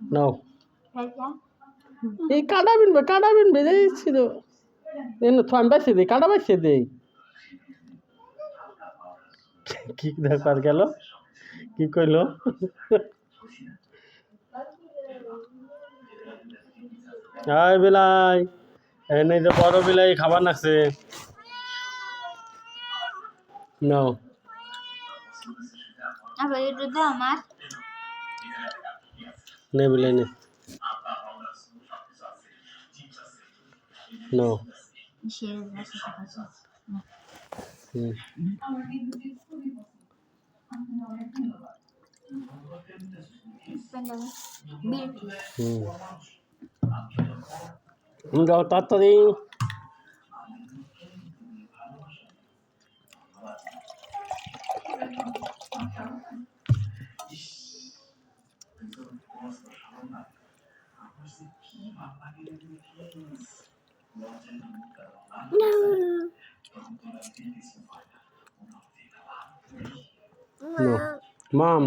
নাও এই কাটা বিনবে কাটা বিনবে দিচ্ছি তো এনে তো আমি বেছে দিই কাটা বেছে দিই কি ব্যাপার গেল? কি কইলো? আয় বিলাই এনে যে বড় বিলাই খাবার নাকছে নাও আবার একটু দাও আমার নে বিলাই নে নাও সেরে যাচ্ছে কথা হুম বিরতি হুম যাও তাড়াতাড়ি No. মাম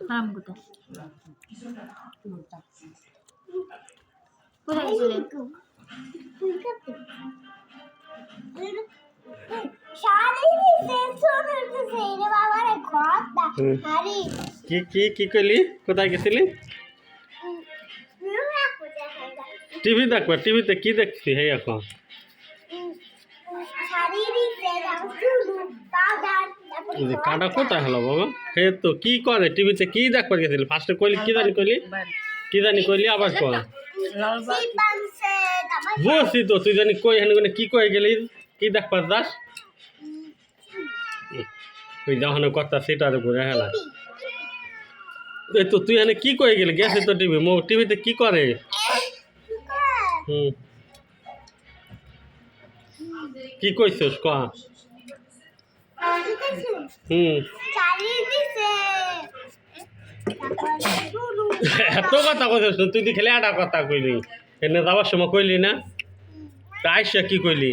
আরাম কোথায় কোথায় গেছিলে হুম। কি কি কি কইলি? কোথায় গেছিলি? টিভি দেখবা টিভিতে কি দেখছি? হে এখন। কাটা কোথায় হলো বাবা? হে তো কি করে? টিভিতে কি দেখবার গেছিলি? ফার্স্টে কইলি কি জানি কইলি? কি জানি কইলি? আবার কর। বুঝছি তো তুই জানি কই হেন কি কই গেলি? কি দেখবার দাস ওই যখন কথা সেটার উপরে হেলা। এই তো তুই এখানে কি কই গেলি? গেছে তো টিভি। মো টিভিতে কি করে? হুম। কি কইছিস ক? হুম। এত কথা কইছিস তুই দি খেলে একটা কথা কইলি এনে যাবার সময় কইলি না? তা আইসা কি কইলি?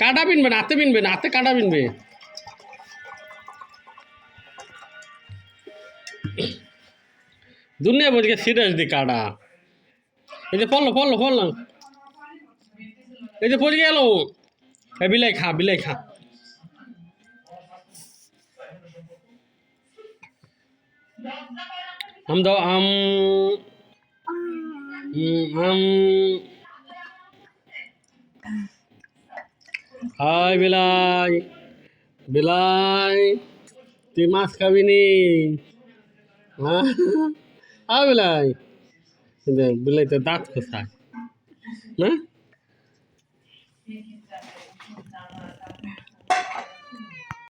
কাটা বিনবে না, হাতে বিনবে না, হাতে কাটা বিনবে। দুনিয়া বলছে সিরিয়াস দি কাটা। এই যে পড়ল পড়ল পড়ল এই যে পড়ে গেল। বিলাই খা বিলাই খা। আম দাও, আম। আম। হাই বিলাই বিলাই তুই মাছ খাবি নি হ্যাঁ হ্যাঁ বিলাই বিলাই তো দাঁত কোথায়? না